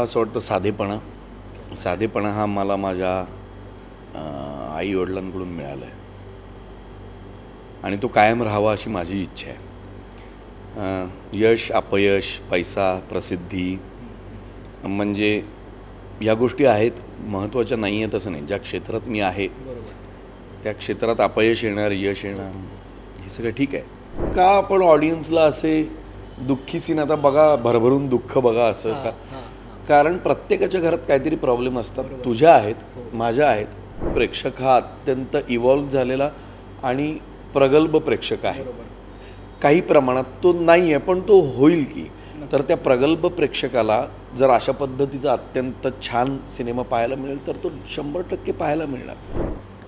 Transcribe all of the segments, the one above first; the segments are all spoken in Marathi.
मला असं वाटतं साधेपणा. साधेपणा हा मला माझ्या आई वडिलांकडून मिळाला आहे आणि तो कायम राहावा अशी माझी इच्छा आहे. यश अपयश पैसा प्रसिद्धी म्हणजे या गोष्टी आहेत महत्त्वाच्या नाही आहेत असं नाही. ज्या क्षेत्रात मी आहे त्या क्षेत्रात अपयश येणार यश येणार हे सगळं ठीक आहे. का आपण ऑडियन्सला असे दुःखी सीन आता बघा भरभरून दुःख बघा असं का? कारण प्रत्येकाच्या घरात काहीतरी प्रॉब्लेम असतात. तुझ्या आहेत माझ्या आहेत. प्रेक्षक हा अत्यंत इव्हॉल्व झालेला आणि प्रगल्भ प्रेक्षक आहे. काही प्रमाणात तो नाही आहे पण तो होईल की. तर त्या प्रगल्भ प्रेक्षकाला जर अशा पद्धतीचा अत्यंत छान सिनेमा पाहायला मिळेल तर तो शंभर टक्के पाहायला मिळणार.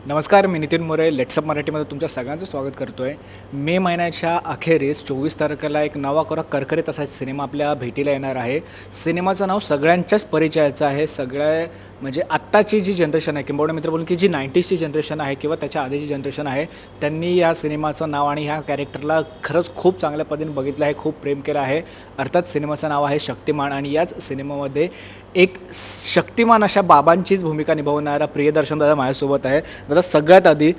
नमस्कार मी नितीन मोरे. लेट्सअप मराठीमध्ये तुमच्या सगळ्यांचं स्वागत करतो आहे मे महिन्याच्या अखेरीस चोवीस तारखेला एक नवा कोरा करकरीत असा सिनेमा आपल्या भेटीला येणार आहे. सिनेमाचं नाव सगळ्यांच्याच परिचयाचं आहे. सगळ्या म्हणजे आत्ताची जी जनरेशन आहे किंबहुना मित्र बोलून की जी नाईन्टीजची जनरेशन आहे किंवा त्याच्या आधीची जनरेशन आहे त्यांनी या सिनेमाचं नाव आणि ह्या कॅरेक्टरला खरंच खूप चांगल्या पद्धतीने बघितलं आहे खूप प्रेम केलं आहे. अर्थात सिनेमाचं नाव आहे शक्तिमान आणि याच सिनेमामध्ये एक शक्तिमान अशा बाबांचीच भूमिका निभावणारा प्रियदर्शन दादा माझ्यासोबत आहे. दादा सगळ्यात आधी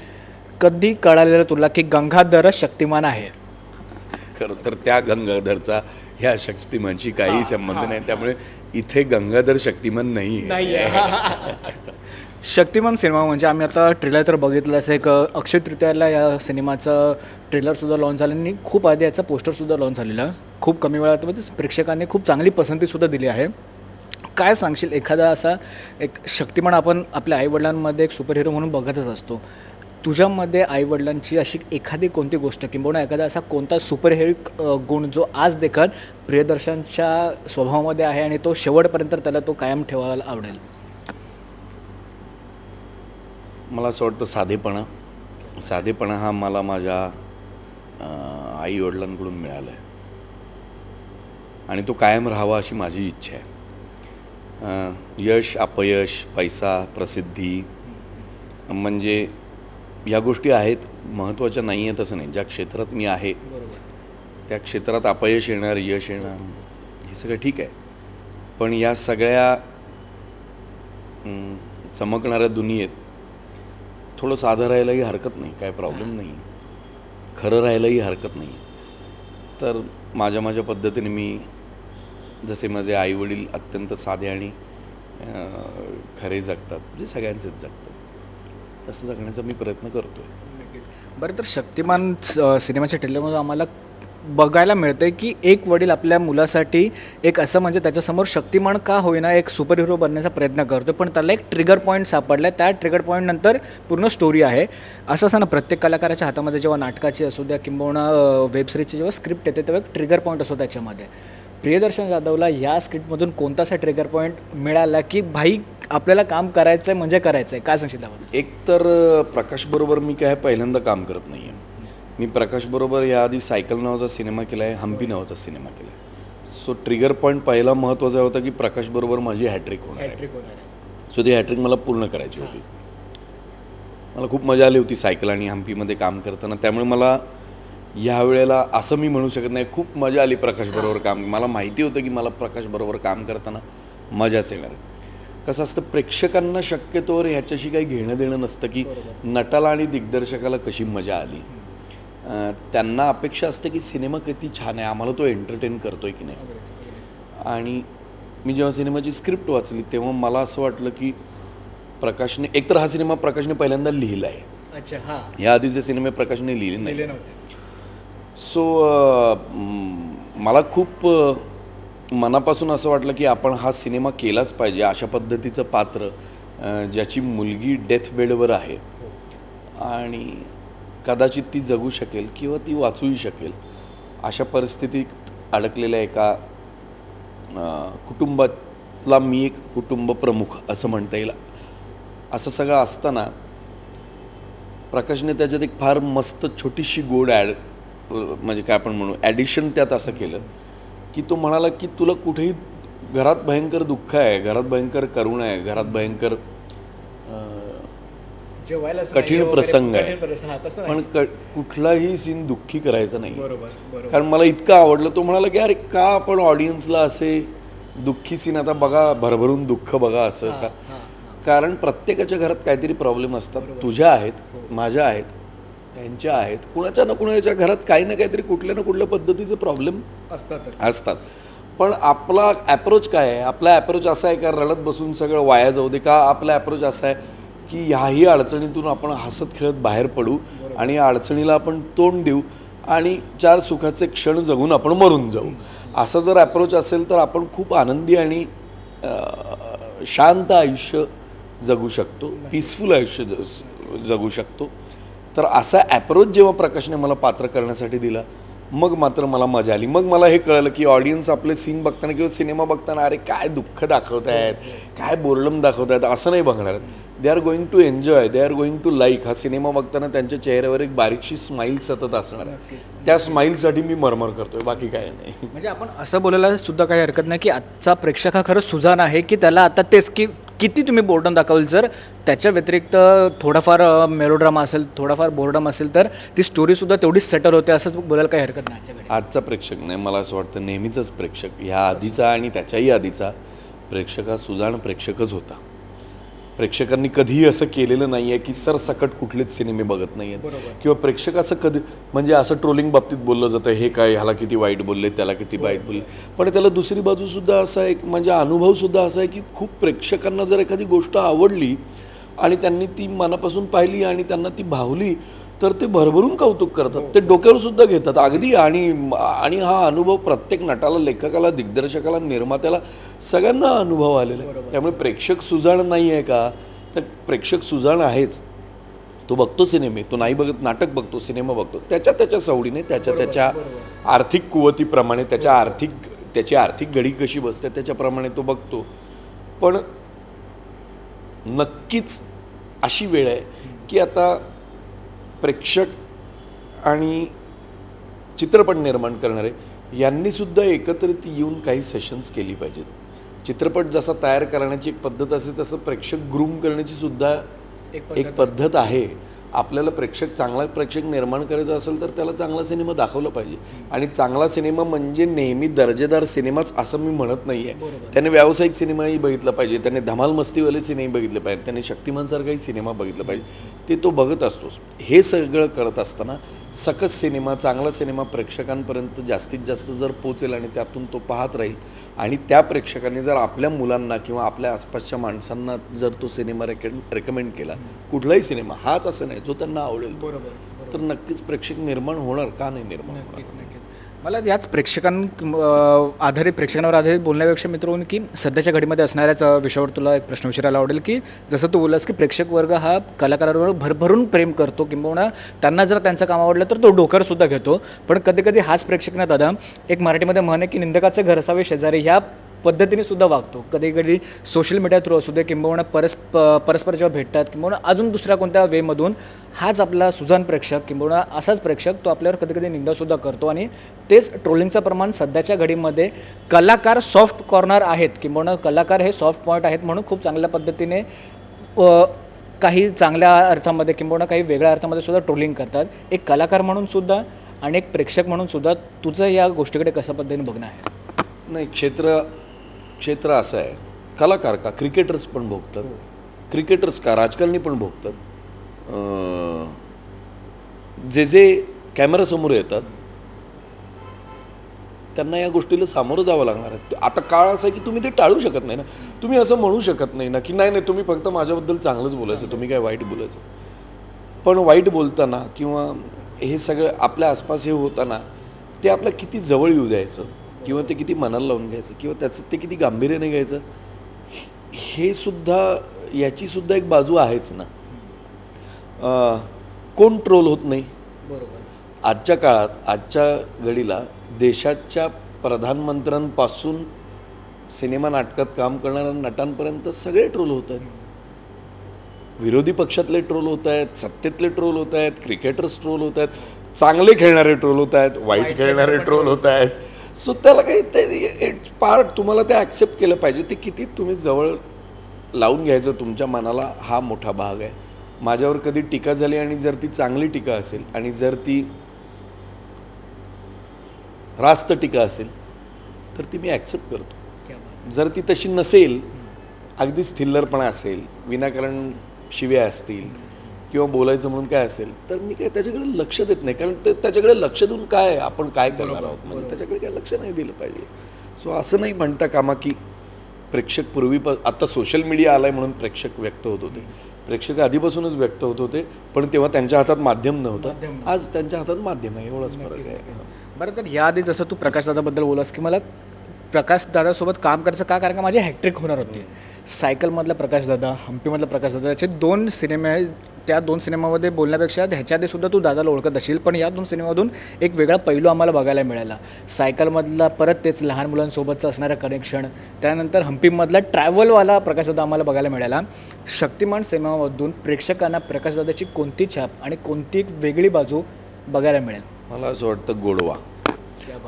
कधी कळालेलं तुला की गंगाधरच शक्तिमान आहे? खरं तर त्या गंगाधरचा ह्या शक्तिमानशी काही संबंध नाही त्यामुळे इथे गंगाधर शक्तिमान नाही आहे शक्तिमान सिनेमा म्हणजे आम्ही आता ट्रेलर तर बघितलं असं एक अक्षय तृतीयाला या सिनेमाचं ट्रेलरसुद्धा लॉन्च झालं आणि खूप आधी याचं पोस्टरसुद्धा लॉन्च झालेलं. खूप कमी वेळात प्रेक्षकांनी खूप चांगली पसंतीसुद्धा दिली आहे. काय सांगशील? एखादा असा एक शक्तिमान आपण आपल्या आईवडिलांमध्ये एक सुपर हिरो म्हणून बघतच असतो. तुझ्यामध्ये आईवडिलांची अशी एखादी कोणती गोष्ट किंबहुना एखादा असा कोणता सुपर गुण जो आज देखत प्रियदर्शनच्या स्वभावामध्ये आहे आणि तो शेवटपर्यंत त्याला तो कायम ठेवायला आवडेल? मला असं वाटतं साधेपणा. साधेपणा हा मला माझ्या आई वडिलांकडून मिळाला आहे आणि तो कायम राहावा अशी माझी इच्छा आहे. यश अपयश पैसा प्रसिद्धी म्हणजे या गोष्टी आहेत महत्त्वाच्या नाही आहेत असं नाही. ज्या क्षेत्रात मी आहे त्या क्षेत्रात अपयश येणार यश येणार हे सगळं ठीक आहे. पण या सगळ्या चमकणाऱ्या दुनियेत थोडं साधं राहायलाही हरकत नाही काय प्रॉब्लेम नाही खरं राहायलाही हरकत नाही तर माझ्या माझ्या पद्धतीने मी जसे माझे आईवडील अत्यंत साधे आणि खरे जगतात जे सगळ्यांचेच जगतात. तसं जगण्याचा मी प्रयत्न करतो आहे बरं तर शक्तिमान अ, सिनेमाच्या ट्रेलरमध्ये आम्हाला बघायला मिळतंय की एक वडील आपल्या मुलासाठी एक असं म्हणजे त्याच्यासमोर शक्तिमान का होईना एक सुपर हिरो बनण्याचा प्रयत्न करतो पण त्याला एक ट्रिगर पॉईंट सापडला आहे त्या ट्रिगर पॉईंटनंतर पूर्ण स्टोरी आहे. असं असं ना प्रत्येक कलाकाराच्या हातामध्ये जेव्हा नाटकाची असू द्या किंबहुना वेबसिरीजची जेव्हा स्क्रिप्ट येते तेव्हा एक ट्रिगर पॉईंट असतो त्याच्यामध्ये. प्रियदर्शन जाधवला या स्क्रिप्टमधून कोणता असा ट्रिगर पॉईंट मिळाला की भाई आपल्याला काम करायचं आहे म्हणजे करायचं आहे काय सांगशील त्याबद्दल? एक तर प्रकाशबरोबर मी काय पहिल्यांदा काम करत नाही आहे मी प्रकाशबरोबर याआधी सायकल नावाचा सिनेमा केला आहे हम्पी नावाचा सिनेमा केला आहे सो ट्रिगर पॉईंट पहिला महत्त्वाचा होता की प्रकाशबरोबर माझी हॅट्रिक होणार आहे. सो ती हॅट्रिक मला पूर्ण करायची होती. मला खूप मजा आली होती सायकल आणि हम्पीमध्ये काम करताना. त्यामुळे मला ह्या वेळेला असं मी म्हणू शकत नाही खूप मजा आली प्रकाशबरोबर काम. मला माहिती होतं की मला प्रकाशबरोबर काम करताना मजाच येणार आहे. कसं असतं प्रेक्षकांना शक्यतोवर ह्याच्याशी काही घेणं देणं नसतं की नटाला आणि दिग्दर्शकाला कशी मजा आली. त्यांना अपेक्षा असते की सिनेमा किती छान आहे आम्हाला तो एंटरटेन करतोय की नाही. आणि मी जेव्हा सिनेमाची स्क्रिप्ट वाचली तेव्हा मला असं वाटलं की प्रकाशने एकतर हा सिनेमा प्रकाशने पहिल्यांदा लिहिला आहे. अच्छा हां. या आधीचे सिनेमे प्रकाशने लिहिले नाही सो मला खूप मनापासून असं वाटलं की आपण हा सिनेमा केलाच पाहिजे अशा पद्धतीचं पात्र ज्याची मुलगी डेथ बेडवर आहे. आणि कदाचित ती जगू शकेल किंवा ती वाचूही शकेल अशा परिस्थितीत अडकलेल्या एका कुटुंबातला मी एक कुटुंब प्रमुख असं म्हणता येईल. असं सगळं असताना प्रकाशने त्याच्यात एक फार मस्त छोटीशी गोड ॲड म्हणजे काय आपण म्हणू ॲडिशन त्यात असं केलं. की तो म्हणाला की तुला कुठेही घरात भयंकर दुःख आहे घरात भयंकर करुण आहे घरात भयंकर जेवायला कठीण प्रसंग आहे. पण कुठलाही सीन दुःखी करायचा नाही. कारण मला इतकं आवडलं तो म्हणाला की अरे का आपण ऑडियन्सला असे दुःखी सीन आता बघा भरभरून दुःख बघा असं का? कारण प्रत्येकाच्या घरात काहीतरी प्रॉब्लेम असतात. तुझ्या आहेत माझ्या आहेत. यांच्या आहेत. कुणाच्या ना कुणाच्या घरात काही ना काहीतरी कुठल्या ना कुठल्या पद्धतीचे प्रॉब्लेम असतात असतात. पण आपला ॲप्रोच काय आहे? आपला ॲप्रोच असा आहे का रडत बसून सगळं वाया जाऊ दे? का आपला ॲप्रोच असा आहे की ह्याही अडचणीतून आपण हसत खेळत बाहेर पडू आणि या अडचणीला आपण तोंड देऊ आणि चार सुखाचे क्षण जगून आपण मरून जाऊ. असं जर ॲप्रोच असेल तर आपण खूप आनंदी आणि शांत आयुष्य जगू शकतो. पीसफुल आयुष्य जगू शकतो. तर असा ॲप्रोच जेव्हा प्रकाशने मला पात्र करण्यासाठी दिला मग मात्र मला मजा आली. मग मला हे कळलं की ऑडियन्स आपले सीन बघताना किंवा सिनेमा बघताना अरे काय दुःख दाखवत आहेत काय बोरडम दाखवत आहेत असं नाही बघणार आहेत. They are going to enjoy they are going to like हा सिनेमा बघताना त्यांच्या चेहऱ्यावर एक बारीकशी स्माईल सतत असणार आहे. त्या स्माईलसाठी मी मरमर करतोय बाकी काय नाही. म्हणजे आपण असं बोलायला सुद्धा काही हरकत नाही की आजचा प्रेक्षक हा खरंच सुजान आहे की त्याला आता तेच की किती तुम्ही बोर्डम दाखवाल? जर त्याच्या व्यतिरिक्त थोडाफार मेलोड्रामा असेल थोडाफार बोर्डम असेल तर ती स्टोरीसुद्धा तेवढीच सेटल होते असंच बोलायला काही हरकत नाही आजचा प्रेक्षक नाही मला असं वाटतं नेहमीचाच प्रेक्षक ह्या आधीचा आणि त्याच्याही आधीचा प्रेक्षक हा सुजाण प्रेक्षकच होता. प्रेक्षकांनी कधीही असं केलेलं नाही आहे की सरसकट कुठलेच सिनेमे बघत नाही आहेत किंवा प्रेक्षक असं कधी म्हणजे असं ट्रोलिंग बाबतीत बोललं जातं हे काय ह्याला किती वाईट बोलले त्याला किती वाईट बोलले. पण त्याला दुसरी बाजूसुद्धा असा एक म्हणजे अनुभवसुद्धा असा आहे की खूप प्रेक्षकांना जर एखादी गोष्ट आवडली आणि त्यांनी ती मनापासून पाहिली आणि त्यांना ती भावली तर ते भरभरून कौतुक करतात. ते डोक्यावर सुद्धा घेतात. अगदी आणि आणि हा अनुभव प्रत्येक नटाला लेखकाला दिग्दर्शकाला निर्मात्याला सगळ्यांना अनुभव आलेला आहे. त्यामुळे प्रेक्षक सुजाण नाही आहे का? तर प्रेक्षक सुजाण आहेच. तो बघतो सिनेमे. तो नाही बघत नाटक बघतो सिनेमा बघतो. त्याच्या त्याच्या सवडीने त्याच्या त्याच्या आर्थिक कुवतीप्रमाणे त्याच्या आर्थिक त्याची आर्थिक घडी कशी बसते त्याच्याप्रमाणे तो बघतो. पण नक्कीच अशी वेळ आहे की आता प्रेक्षक आणि चित्रपट निर्माण करणारे यांनी सुद्धा एकत्रित येऊन काही सेशन्स केली पाहिजेत. चित्रपट जसा तयार करण्याची एक पद्धत असते तसं प्रेक्षक ग्रूम करण्याची सुद्धा एक पद्धत आहे. आपल्याला प्रेक्षक चांगला प्रेक्षक निर्माण करायचा असेल तर त्याला चांगला सिनेमा दाखवला पाहिजे. आणि चांगला सिनेमा म्हणजे नेहमी दर्जेदार सिनेमाच असं मी म्हणत नाही आहे त्याने व्यावसायिक सिनेमाही बघितला पाहिजे. त्याने धमाल मस्तीवाले सिनेमा बघितले पाहिजे त्याने शक्तिमानसारखाही सिनेमा बघितला पाहिजे. ते तो बघत असतोच. हे सगळं करत असताना सकस सिनेमा चांगला सिनेमा प्रेक्षकांपर्यंत जास्तीत जास्त जर पोचेल आणि त्यातून तो पाहत राहील आणि त्या प्रेक्षकांनी जर आपल्या मुलांना किंवा आपल्या आसपासच्या माणसांना जर तो सिनेमा रेकमेंड रेकमेंड केला कुठलाही सिनेमा हाच असं नाही जो त्यांना आवडेल तर नक्कीच प्रेक्षक निर्माण होणार का नाही निर्माण होणार? मला याच प्रेक्षकां आधारित प्रेक्षकांवर आधारित बोलण्यापेक्षा मित्र होऊन की सध्याच्या घडीमध्ये असणाऱ्याच विषयावर तुला एक प्रश्न विचारायला आवडेल की जसं तू बोललास की प्रेक्षक वर्ग हा कलाकारांवर भरभरून प्रेम करतो किंबहुना त्यांना जर त्यांचं काम आवडलं तर तो डोकरसुद्धा सुद्धा घेतो. पण कधी कधी हाच प्रेक्षक ना दादा एक मराठीमध्ये म्हण आहे की निंदकाचं घर असावे शेजारी ह्या पद्धतीने सुद्धा वागतो. कधी कधी सोशल मीडिया थ्रू असू दे किंबहुना परस परस्पर जेव्हा भेटतात किंबहुना अजून दुसऱ्या कोणत्या वेमधून हाच आपला सुजान प्रेक्षक किंबहुना असाच प्रेक्षक तो आपल्यावर कधी कधी निंदासुद्धा करतो. आणि तेच ट्रोलिंगचं प्रमाण सध्याच्या घडीमध्ये कलाकार सॉफ्ट कॉर्नर आहेत किंबहुना कलाकार हे सॉफ्ट पॉईंट आहेत म्हणून खूप चांगल्या पद्धतीने काही चांगल्या अर्थामध्ये किंबहुना काही वेगळ्या अर्थामध्ये सुद्धा ट्रोलिंग करतात. एक कलाकार म्हणून सुद्धा आणि एक प्रेक्षक म्हणून सुद्धा तुझं या गोष्टीकडे कशा पद्धतीने बघणं आहे? नाही क्षेत्र क्षेत्र असं आहे. कलाकार का? क्रिकेटर्स पण भोगतात. क्रिकेटर्स का? राजकारणी पण भोगतात. जे जे कॅमेरासमोर येतात त्यांना या गोष्टीला सामोरं जावं लागणार आहे. आता काळ असा आहे की तुम्ही ते टाळू शकत नाही ना. तुम्ही असं म्हणू शकत नाही ना की नाही नाही तुम्ही फक्त माझ्याबद्दल चांगलंच बोलायचं तुम्ही काय वाईट बोलायचं. पण वाईट बोलताना किंवा हे सगळं आपल्या आसपास हे होताना ते आपल्या किती जवळ येऊ द्यायचं? किंवा ते किती मनाला लावून घ्यायचं किंवा त्याचं ते किती गांभीर्याने घ्यायचं हे सुद्धा याची सुद्धा एक बाजू आहेच ना. कोण ट्रोल होत नाही. बरोबर. आजच्या काळात आजच्या घडीला देशाच्या प्रधानमंत्र्यांपासून सिनेमा नाटकात काम करणाऱ्या नटांपर्यंत सगळे ट्रोल होत आहेत. विरोधी पक्षातले ट्रोल होत आहेत सत्तेतले ट्रोल होत आहेत क्रिकेटर्स ट्रोल होत आहेत चांगले खेळणारे ट्रोल होत आहेत वाईट खेळणारे ट्रोल होत आहेत. सो त्याला काही ते इट्स पार्ट तुम्हाला ते ॲक्सेप्ट केलं पाहिजे. ते किती तुम्ही जवळ लावून घ्यायचं तुमच्या मनाला हा मोठा भाग आहे. माझ्यावर कधी टीका झाली आणि जर ती चांगली टीका असेल आणि जर ती रास्त टीका असेल तर ती मी ॲक्सेप्ट करतो. जर ती तशी नसेल अगदीच थिल्लरपणा असेल विनाकारण शिव्या असतील किंवा बोलायचं म्हणून काय असेल तर मी काय त्याच्याकडे लक्ष देत नाही. कारण ते त्याच्याकडे लक्ष देऊन काय आहे? आपण काय करणार आहोत? म्हणजे त्याच्याकडे काय लक्ष नाही दिलं पाहिजे. सो असं नाही म्हणता कामा की प्रेक्षक पूर्वी आता सोशल मीडिया आलाय म्हणून प्रेक्षक व्यक्त होत होते. प्रेक्षक आधीपासूनच व्यक्त होत होते पण तेव्हा त्यांच्या हातात माध्यम नव्हतं. आज त्यांच्या हातात माध्यम आहे एवढाच फरक आहे. बरं तर याआधी जसं तू प्रकाश दादाबद्दल बोलास की मला प्रकाश दादासोबत काम करायचं का? कारण का माझी हॅट्रिक होणार होती. सायकलमधला प्रकाश दादा हम्पीमधला प्रकाश दादा याचे दोन सिनेमे आहेत. त्या दोन सिनेमामध्ये बोलण्यापेक्षा ह्याच्या आधी सुद्धा तू दादाला ओळखत असशील पण या दोन सिनेमामधून एक वेगळा पैलू आम्हाला बघायला मिळाला. सायकलमधला परत तेच लहान मुलांसोबतचं असणारं कनेक्शन त्यानंतर हम्पीमधला ट्रॅव्हलवाला प्रकाश दादा आम्हाला बघायला मिळाला. शक्तिमान सिनेमामधून प्रेक्षकांना प्रकाश दादाची कोणती छाप आणि कोणती एक वेगळी बाजू बघायला मिळेल? मला असं वाटतं गोडवा.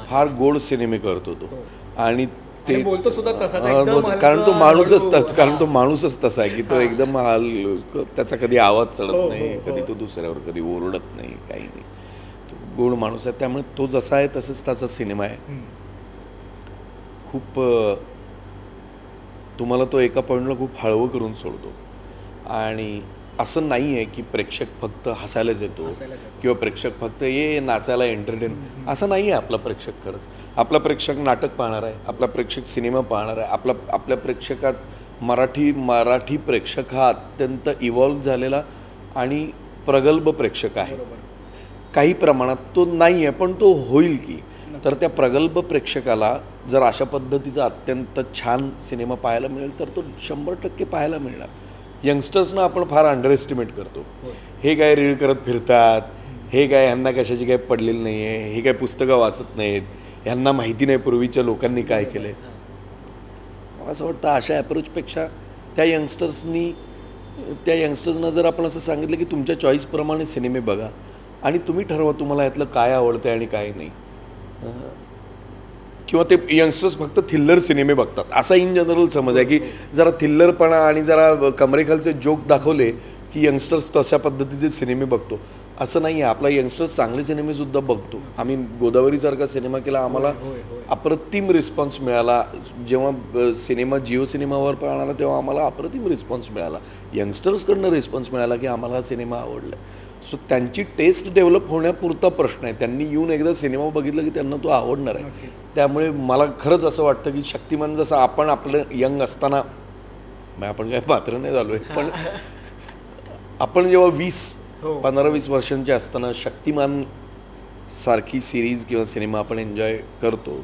फार गोड सिनेमे करतो तो. आणि ते बोलतो सुद्धा हा, बोलतो. कारण तो माणूसच. तस- कारण तो माणूसच तसा आहे की तो एकदम हाल त्याचा कधी आवाज हो, चढत नाही कधी तो दुसऱ्यावर कधी ओरडत नाही काही नाही. तो गोड माणूस आहे त्यामुळे तो जसा आहे तसंच त्याचा सिनेमा आहे. खूप तुम्हाला तो एका पॉईंटला खूप हळवं करून सोडतो. आणि असं नाही आहे की प्रेक्षक फक्त हसायलाच येतो किंवा प्रेक्षक फक्त ये नाचायला एंटरटेन असं नाही आहे आपला प्रेक्षक खरंच. आपला प्रेक्षक नाटक पाहणार आहे आपला प्रेक्षक सिनेमा पाहणार आहे आपला आपल्या प्रेक्षकात मराठी मराठी प्रेक्षक हा अत्यंत इव्हॉल्व झालेला आणि प्रगल्भ प्रेक्षक आहे. काही प्रमाणात तो नाही आहे पण तो होईल की. तर त्या प्रगल्भ प्रेक्षकाला जर अशा पद्धतीचा अत्यंत छान सिनेमा पाहायला मिळेल तर तो शंभर टक्के पाहायला मिळणार. यंगस्टर्सना आपण फार अंडर एस्टिमेट करतो. हे काय रीड करत फिरतात हे काय ह्यांना कशाची काय पडलेली नाही आहे हे काय पुस्तकं वाचत नाहीत ह्यांना माहिती नाही पूर्वीच्या लोकांनी काय केलं मला असं वाटतं अशा ॲप्रोचपेक्षा त्या यंगस्टर्सनी त्या यंगस्टर्सना जर आपण असं सांगितलं की तुमच्या चॉईसप्रमाणे सिनेमे बघा आणि तुम्ही ठरवा तुम्हाला यातलं काय आवडतं आणि काय नाही. किंवा ते यंगस्टर्स फक्त थिल्लर सिनेमे बघतात. असा इन जनरल समज आहे की जरा थिल्लरपणा आणि जरा कमरेखालचे जोक दाखवले की यंगस्टर्स तशा पद्धतीचे सिनेमे बघतो. असं नाही आहे. आपला यंगस्टर्स चांगले सिनेमेसुद्धा बघतो. आम्ही गोदावरीसारखा सिनेमा केला आम्हाला अप्रतिम रिस्पॉन्स मिळाला. जेव्हा सिनेमा जिओ सिनेमावर पाहणारा तेव्हा आम्हाला अप्रतिम रिस्पॉन्स मिळाला. यंगस्टर्सकडनं रिस्पॉन्स मिळाला की आम्हाला हा सिनेमा आवडला सो त्यांची टेस्ट डेव्हलप होण्यापुरता प्रश्न आहे. त्यांनी येऊन एकदा सिनेमा बघितला की त्यांना तो आवडणार आहे. त्यामुळे मला खरंच असं वाटतं की शक्तिमान जसं आपण आपलं यंग असताना आपण काय पात्र नाही झालो आहे पण आपण जेव्हा वीस पंधरा वीस वर्षांचे असताना शक्तिमान सारखी सिरीज किंवा सिनेमा आपण एन्जॉय करतो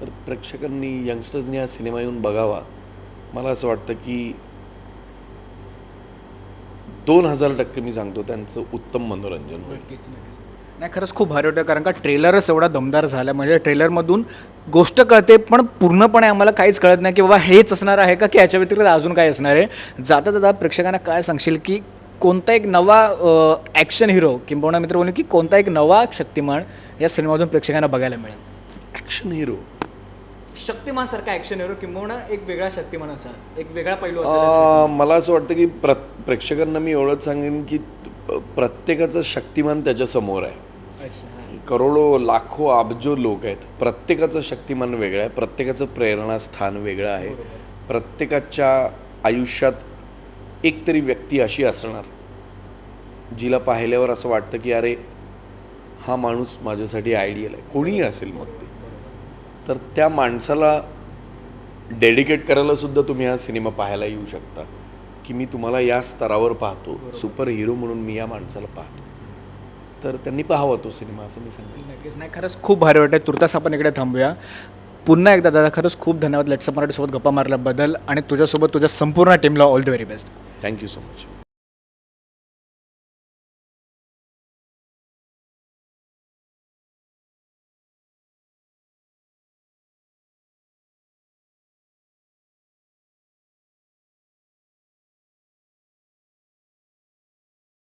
तर प्रेक्षकांनी यंगस्टर्सनी हा सिनेमा येऊन बघावा. मला असं वाटतं की दोन हजार टक्के मी सांगतो त्यांचं उत्तम मनोरंजन होईल. नाही खरंच खूप भारी वाटतं कारण का ट्रेलरच एवढा दमदार झाला. म्हणजे ट्रेलरमधून गोष्ट कळते पण पूर्णपणे आम्हाला काहीच कळत नाही की बाबा हेच असणार आहे का की याच्या व्यतिरिक्त अजून काय असणार आहे. जाता जाता प्रेक्षकांना काय सांगशील की कोणता एक नवा ॲक्शन हिरो किंबहुना मित्र बोलून की कोणता एक नवा शक्तिमान या सिनेमातून प्रेक्षकांना बघायला मिळेल? ॲक्शन हिरो शक्तिमान सारखा ॲक्शन हिरो किंबहुना एक वेगळा शक्तिमान असा एक वेगळा पैलू अं, मला असं वाटतं की प्र प्रेक्षकांना मी एवढंच सांगेन की प्रत्येकाचं शक्तिमान त्याच्यासमोर आहे. करोडो लाखो अब्जो लोक आहेत. प्रत्येकाचं शक्तिमान वेगळं आहे. प्रत्येकाचं प्रेरणास्थान वेगळं आहे. प्रत्येकाच्या आयुष्यात एक तरी व्यक्ती अशी असणार जिला पाहिल्यावर असं वाटतं की अरे हा माणूस माझ्यासाठी आयडियल आहे. कोणीही असेल मग तर त्या माणसाला डेडिकेट करायला सुद्धा तुम्ही हा सिनेमा पाहायला येऊ शकता. की मी तुम्हाला या स्तरावर पाहतो सुपर हिरो म्हणून मी या माणसाला पाहतो. तर त्यांनी पाहावा तो सिनेमा असं मी सांगेन. नक्कीच. नाही खरंच खूप भारी वाटतं तुर्तास आपण इकडे थांबूया. पुन्हा एकदा दादा खरंच खूप धन्यवाद. लेट्सअप मराठीसोबत गप्पा मारल्याबद्दल आणि तुझ्यासोबत तुझ्या संपूर्ण टीमला all the very best thank you so much